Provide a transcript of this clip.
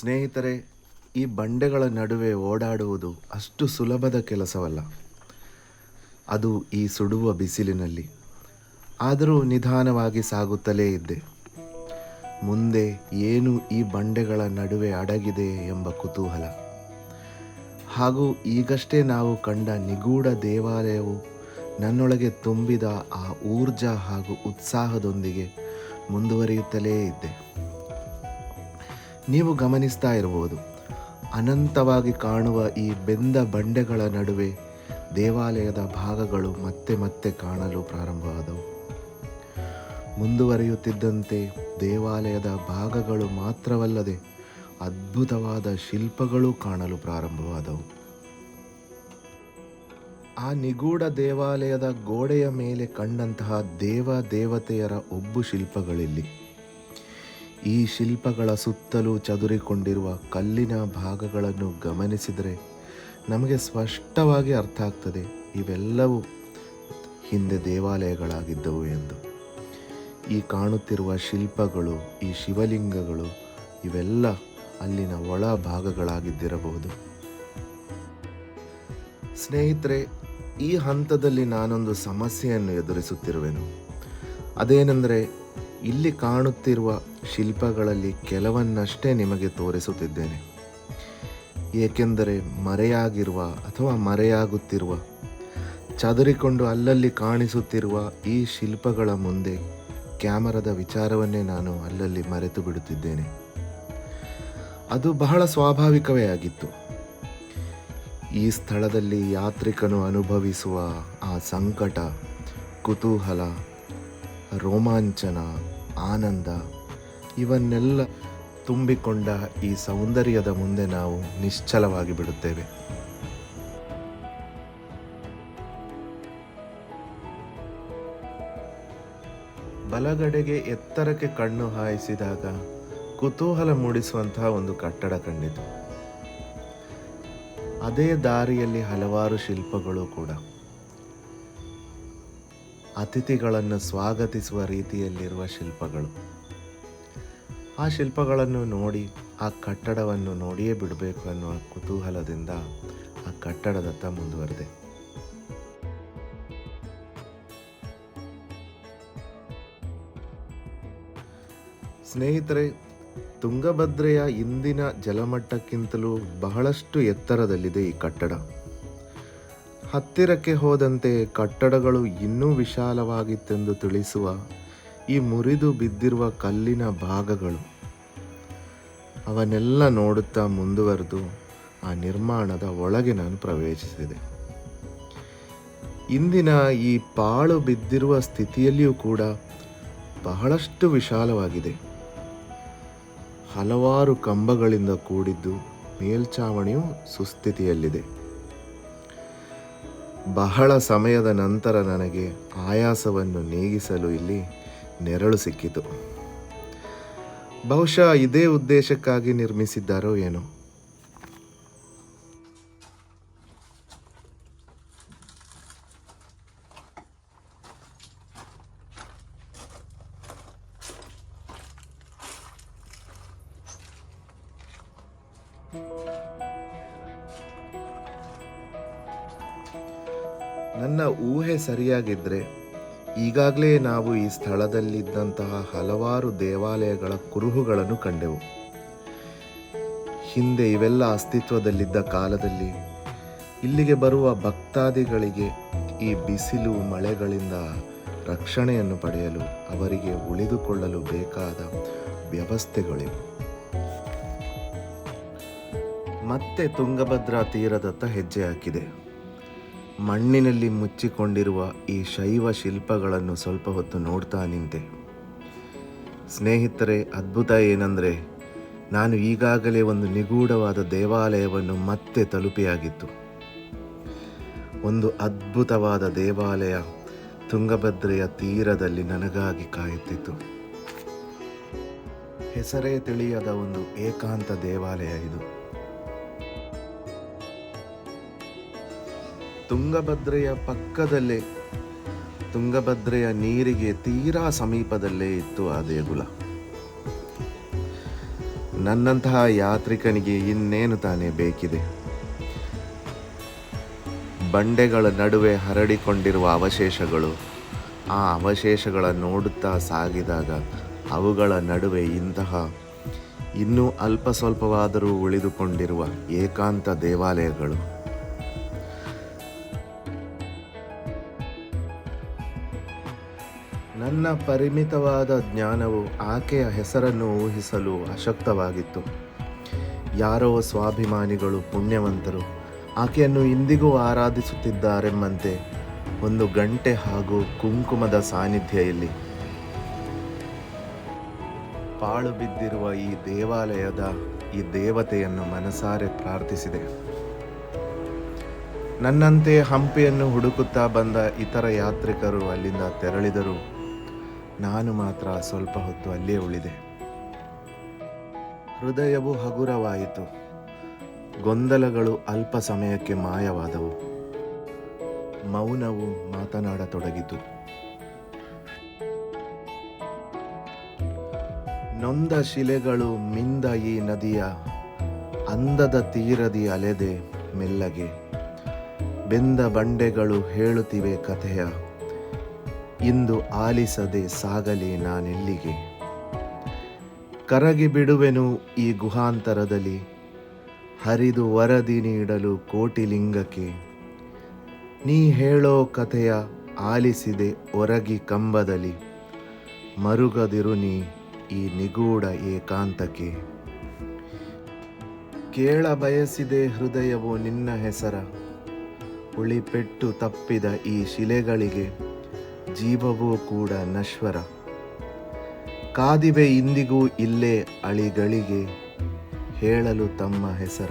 ಸ್ನೇಹಿತರೆ, ಈ ಬಂಡೆಗಳ ನಡುವೆ ಓಡಾಡುವುದು ಅಷ್ಟು ಸುಲಭದ ಕೆಲಸವಲ್ಲ. ಅದು ಈ ಸುಡುವ ಬಿಸಿಲಿನಲ್ಲಿ. ಆದರೂ ನಿಧಾನವಾಗಿ ಸಾಗುತ್ತಲೇ ಇದ್ದೆ. ಮುಂದೆ ಏನು ಈ ಬಂಡೆಗಳ ನಡುವೆ ಅಡಗಿದೆ ಎಂಬ ಕುತೂಹಲ. ಹಾಗೂ ಈಗಷ್ಟೇ ನಾವು ಕಂಡ ನಿಗೂಢ ದೇವಾಲಯವು ನನ್ನೊಳಗೆ ತುಂಬಿದ ಆ ಊರ್ಜಾ ಹಾಗೂ ಉತ್ಸಾಹದೊಂದಿಗೆ ಮುಂದುವರಿಯುತ್ತಲೇ ಇದ್ದೆ. ನೀವು ಗಮನಿಸ್ತಾ ಇರಬಹುದು. ಅನಂತವಾಗಿ ಕಾಣುವ ಈ ಬೆಂದ ಬಂಡೆಗಳ ನಡುವೆ ದೇವಾಲಯದ ಭಾಗಗಳು ಮತ್ತೆ ಮತ್ತೆ ಕಾಣಲು ಪ್ರಾರಂಭವಾದವು. ಮುಂದುವರಿಯುತ್ತಿದ್ದಂತೆ ದೇವಾಲಯದ ಭಾಗಗಳು ಮಾತ್ರವಲ್ಲದೆ ಅದ್ಭುತವಾದ ಶಿಲ್ಪಗಳು ಕಾಣಲು ಪ್ರಾರಂಭವಾದವು. ಆ ನಿಗೂಢ ದೇವಾಲಯದ ಗೋಡೆಯ ಮೇಲೆ ಕಂಡಂತಹ ದೇವ ದೇವತೆಯರ ಒಬ್ಬು ಶಿಲ್ಪಗಳಿಲ್ಲಿ ಈ ಶಿಲ್ಪಗಳ ಸುತ್ತಲೂ ಚದುರಿಕೊಂಡಿರುವ ಕಲ್ಲಿನ ಭಾಗಗಳನ್ನು ಗಮನಿಸಿದರೆ ನಮಗೆ ಸ್ಪಷ್ಟವಾಗಿ ಅರ್ಥ ಆಗ್ತದೆ, ಇವೆಲ್ಲವೂ ಹಿಂದೆ ದೇವಾಲಯಗಳಾಗಿದ್ದವು ಎಂದು. ಈ ಕಾಣುತ್ತಿರುವ ಶಿಲ್ಪಗಳು, ಈ ಶಿವಲಿಂಗಗಳು, ಇವೆಲ್ಲ ಅಲ್ಲಿನ ಒಳ ಭಾಗಗಳಾಗಿದ್ದಿರಬಹುದು. ಸ್ನೇಹಿತರೆ, ಈ ಹಂತದಲ್ಲಿ ನಾನೊಂದು ಸಮಸ್ಯೆಯನ್ನು ಎದುರಿಸುತ್ತಿರುವೆನು. ಅದೇನೆಂದರೆ ಇಲ್ಲಿ ಕಾಣುತ್ತಿರುವ ಶಿಲ್ಪಗಳಲ್ಲಿ ಕೆಲವನ್ನಷ್ಟೇ ನಿಮಗೆ ತೋರಿಸುತ್ತಿದ್ದೇನೆ. ಏಕೆಂದರೆ ಮರೆಯಾಗಿರುವ ಅಥವಾ ಮರೆಯಾಗುತ್ತಿರುವ, ಚದುರಿಕೊಂಡು ಅಲ್ಲಲ್ಲಿ ಕಾಣಿಸುತ್ತಿರುವ ಈ ಶಿಲ್ಪಗಳ ಮುಂದೆ ಕ್ಯಾಮರಾದ ವಿಚಾರವನ್ನೇ ನಾನು ಅಲ್ಲಲ್ಲಿ ಮರೆತು ಬಿಡುತ್ತಿದ್ದೇನೆ. ಅದು ಬಹಳ ಸ್ವಾಭಾವಿಕವೇ ಆಗಿತ್ತು. ಈ ಸ್ಥಳದಲ್ಲಿ ಯಾತ್ರಿಕನು ಅನುಭವಿಸುವ ಆ ಸಂಕಟ, ಕುತೂಹಲ, ರೋಮಾಂಚನ ಆನಂದ. ಇವನ್ನೆಲ್ಲ ತುಂಬಿಕೊಂಡ ಈ ಸೌಂದರ್ಯದ ಮುಂದೆ ನಾವು ನಿಶ್ಚಲವಾಗಿ ಬಿಡುತ್ತೇವೆ. ಬಲಗಡೆಗೆ ಎತ್ತರಕ್ಕೆ ಕಣ್ಣು ಹಾಯಿಸಿದಾಗ ಕುತೂಹಲ ಮೂಡಿಸುವಂತಹ ಒಂದು ಕಟ್ಟಡ ಕಂಡಿತು. ಅದೇ ದಾರಿಯಲ್ಲಿ ಹಲವಾರು ಶಿಲ್ಪಗಳು ಕೂಡ. ಅತಿಥಿಗಳನ್ನು ಸ್ವಾಗತಿಸುವ ರೀತಿಯಲ್ಲಿರುವ ಶಿಲ್ಪಗಳು. ಆ ಶಿಲ್ಪಗಳನ್ನು ನೋಡಿ, ಆ ಕಟ್ಟಡವನ್ನು ನೋಡಿಯೇ ಬಿಡಬೇಕು ಅನ್ನುವ ಕುತೂಹಲದಿಂದ ಆ ಕಟ್ಟಡದತ್ತ ಮುಂದುವರೆದೆ. ಸ್ನೇಹಿತರೆ, ತುಂಗಭದ್ರೆಯ ಇಂದಿನ ಜಲಮಟ್ಟಕ್ಕಿಂತಲೂ ಬಹಳಷ್ಟು ಎತ್ತರದಲ್ಲಿದೆ ಈ ಕಟ್ಟಡ. ಹತ್ತಿರಕ್ಕೆ ಹೋದಂತೆ ಕಟ್ಟಡಗಳು ಇನ್ನೂ ವಿಶಾಲವಾಗಿತ್ತೆಂದು ತಿಳಿಸುವ ಈ ಮುರಿದು ಬಿದ್ದಿರುವ ಕಲ್ಲಿನ ಭಾಗಗಳು. ಅವನ್ನೆಲ್ಲ ನೋಡುತ್ತಾ ಮುಂದುವರೆದು ಆ ನಿರ್ಮಾಣದ ಒಳಗೆ ನಾನು ಪ್ರವೇಶಿಸಿದೆ. ಇಂದಿನ ಈ ಪಾಳು ಬಿದ್ದಿರುವ ಸ್ಥಿತಿಯಲ್ಲಿಯೂ ಕೂಡ ಬಹಳಷ್ಟು ವಿಶಾಲವಾಗಿದೆ. ಹಲವಾರು ಕಂಬಗಳಿಂದ ಕೂಡಿದ್ದು ಮೇಲ್ಛಾವಣಿಯು ಸುಸ್ಥಿತಿಯಲ್ಲಿದೆ. ಬಹಳ ಸಮಯದ ನಂತರ ನನಗೆ ಆಯಾಸವನ್ನು ನೀಗಿಸಲು ಇಲ್ಲಿ ನೆರಳು ಸಿಕ್ಕಿತು. ಬಹುಶಃ ಇದೇ ಉದ್ದೇಶಕ್ಕಾಗಿ ನಿರ್ಮಿಸಿದ್ದಾರೋ ಏನೋ. ನನ್ನ ಊಹೆ ಸರಿಯಾಗಿದ್ದರೆ ಈಗಾಗಲೇ ನಾವು ಈ ಸ್ಥಳದಲ್ಲಿದ್ದಂತಹ ಹಲವಾರು ದೇವಾಲಯಗಳ ಕುರುಹುಗಳನ್ನು ಕಂಡೆವು. ಹಿಂದೆ ಇವೆಲ್ಲ ಅಸ್ತಿತ್ವದಲ್ಲಿದ್ದ ಕಾಲದಲ್ಲಿ ಇಲ್ಲಿಗೆ ಬರುವ ಭಕ್ತಾದಿಗಳಿಗೆ ಈ ಬಿಸಿಲು ಮಳೆಗಳಿಂದ ರಕ್ಷಣೆಯನ್ನು ಪಡೆಯಲು, ಅವರಿಗೆ ಉಳಿದುಕೊಳ್ಳಲು ಬೇಕಾದ ವ್ಯವಸ್ಥೆಗಳಿವೆ. ಮತ್ತೆ ತುಂಗಭದ್ರಾ ತೀರದತ್ತ ಹೆಜ್ಜೆ ಹಾಕಿದೆ. ಮಣ್ಣಿನಲ್ಲಿ ಮುಚ್ಚಿಕೊಂಡಿರುವ ಈ ಶೈವ ಶಿಲ್ಪಗಳನ್ನು ಸ್ವಲ್ಪ ಹೊತ್ತು ನೋಡ್ತಾ ನಿಂತೆ. ಸ್ನೇಹಿತರೆ, ಅದ್ಭುತ ಏನಂದರೆ, ನಾನು ಈಗಾಗಲೇ ಒಂದು ನಿಗೂಢವಾದ ದೇವಾಲಯವನ್ನು ಮತ್ತೆ ತಲುಪಿಯಾಗಿತ್ತು. ಒಂದು ಅದ್ಭುತವಾದ ದೇವಾಲಯ ತುಂಗಭದ್ರೆಯ ತೀರದಲ್ಲಿ ನನಗಾಗಿ ಕಾಯುತ್ತಿತ್ತು. ಹೆಸರೇ ತಿಳಿಯದ ಒಂದು ಏಕಾಂತ ದೇವಾಲಯ ಇದು. ತುಂಗಭದ್ರೆಯ ಪಕ್ಕದಲ್ಲೇ, ತುಂಗಭದ್ರೆಯ ನೀರಿಗೆ ತೀರಾ ಸಮೀಪದಲ್ಲೇ ಇತ್ತು ಆ ದೇಗುಲ. ನನ್ನಂತಹ ಯಾತ್ರಿಕನಿಗೆ ಇನ್ನೇನು ತಾನೇ ಬೇಕಿದೆ? ಬಂಡೆಗಳ ನಡುವೆ ಹರಡಿಕೊಂಡಿರುವ ಅವಶೇಷಗಳು, ಆ ಅವಶೇಷಗಳ ನೋಡುತ್ತಾ ಸಾಗಿದಾಗ ಅವುಗಳ ನಡುವೆ ಇಂತಹ, ಇನ್ನೂ ಅಲ್ಪ ಸ್ವಲ್ಪವಾದರೂ ಉಳಿದುಕೊಂಡಿರುವ ಏಕಾಂತ ದೇವಾಲಯಗಳು. ನನ್ನ ಪರಿಮಿತವಾದ ಜ್ಞಾನವು ಆಕೆಯ ಹೆಸರನ್ನು ಊಹಿಸಲು ಅಶಕ್ತವಾಗಿತ್ತು. ಯಾರೋ ಸ್ವಾಭಿಮಾನಿಗಳು ಪುಣ್ಯವಂತರು, ಆಕೆಯನ್ನು ಇಂದಿಗೂ ಆರಾಧಿಸುತ್ತಿದ್ದಾರೆಂಬಂತೆ ಒಂದು ಗಂಟೆ ಹಾಗೂ ಕುಂಕುಮದ ಸಾನ್ನಿಧ್ಯ ಇಲ್ಲಿ. ಪಾಳು ಬಿದ್ದಿರುವ ಈ ದೇವಾಲಯದ ಈ ದೇವತೆಯನ್ನು ಮನಸಾರೆ ಪ್ರಾರ್ಥಿಸಿದೆ. ನನ್ನಂತೆ ಹಂಪಿಯನ್ನು ಹುಡುಕುತ್ತಾ ಬಂದ ಇತರ ಯಾತ್ರಿಕರು ಅಲ್ಲಿಂದ ತೆರಳಿದರು. ನಾನು ಮಾತ್ರ ಸ್ವಲ್ಪ ಹೊತ್ತು ಅಲ್ಲೇ ಉಳಿದೆ. ಹೃದಯವು ಹಗುರವಾಯಿತು. ಗೊಂದಲಗಳು ಅಲ್ಪ ಸಮಯಕ್ಕೆ ಮಾಯವಾದವು. ಮೌನವು ಮಾತನಾಡತೊಡಗಿತು. ನೊಂದ ಶಿಲೆಗಳು ಮಿಂದ ಈ ನದಿಯ ಅಂದದ ತೀರದಿ ಅಲೆದೆ ಮೆಲ್ಲಗೆ. ಬೆಂದ ಬಂಡೆಗಳು ಹೇಳುತ್ತಿವೆ ಕಥೆಯ ಇಂದು ಆಲಿಸದೆ ಸಾಗಲಿ ನಾನೆಲ್ಲಿಗೆ? ಕರಗಿ ಬಿಡುವೆನು ಈ ಗುಹಾಂತರದಲ್ಲಿ, ಹರಿದು ವರದಿ ನೀಡಲು ಕೋಟಿಲಿಂಗಕ್ಕೆ. ನೀ ಹೇಳೋ ಕಥೆಯ ಆಲಿಸಿದೆ ಒರಗಿ ಕಂಬದಲ್ಲಿ, ಮರುಗದಿರು ನೀ ಈ ನಿಗೂಢ ಏಕಾಂತಕ್ಕೆ. ಕೇಳ ಬಯಸಿದೆ ಹೃದಯವು ನಿನ್ನ ಹೆಸರ ಉಳಿಪೆಟ್ಟು ತಪ್ಪಿದ ಈ ಶಿಲೆಗಳಿಗೆ. ಜೀವವೂ ಕೂಡ ನಶ್ವರ. ಕಾದಿವೆ ಇಂದಿಗೂ ಇಲ್ಲೇ ಅಳಿಗಳಿಗೆ ಹೇಳಲು ತಮ್ಮ ಹೆಸರ.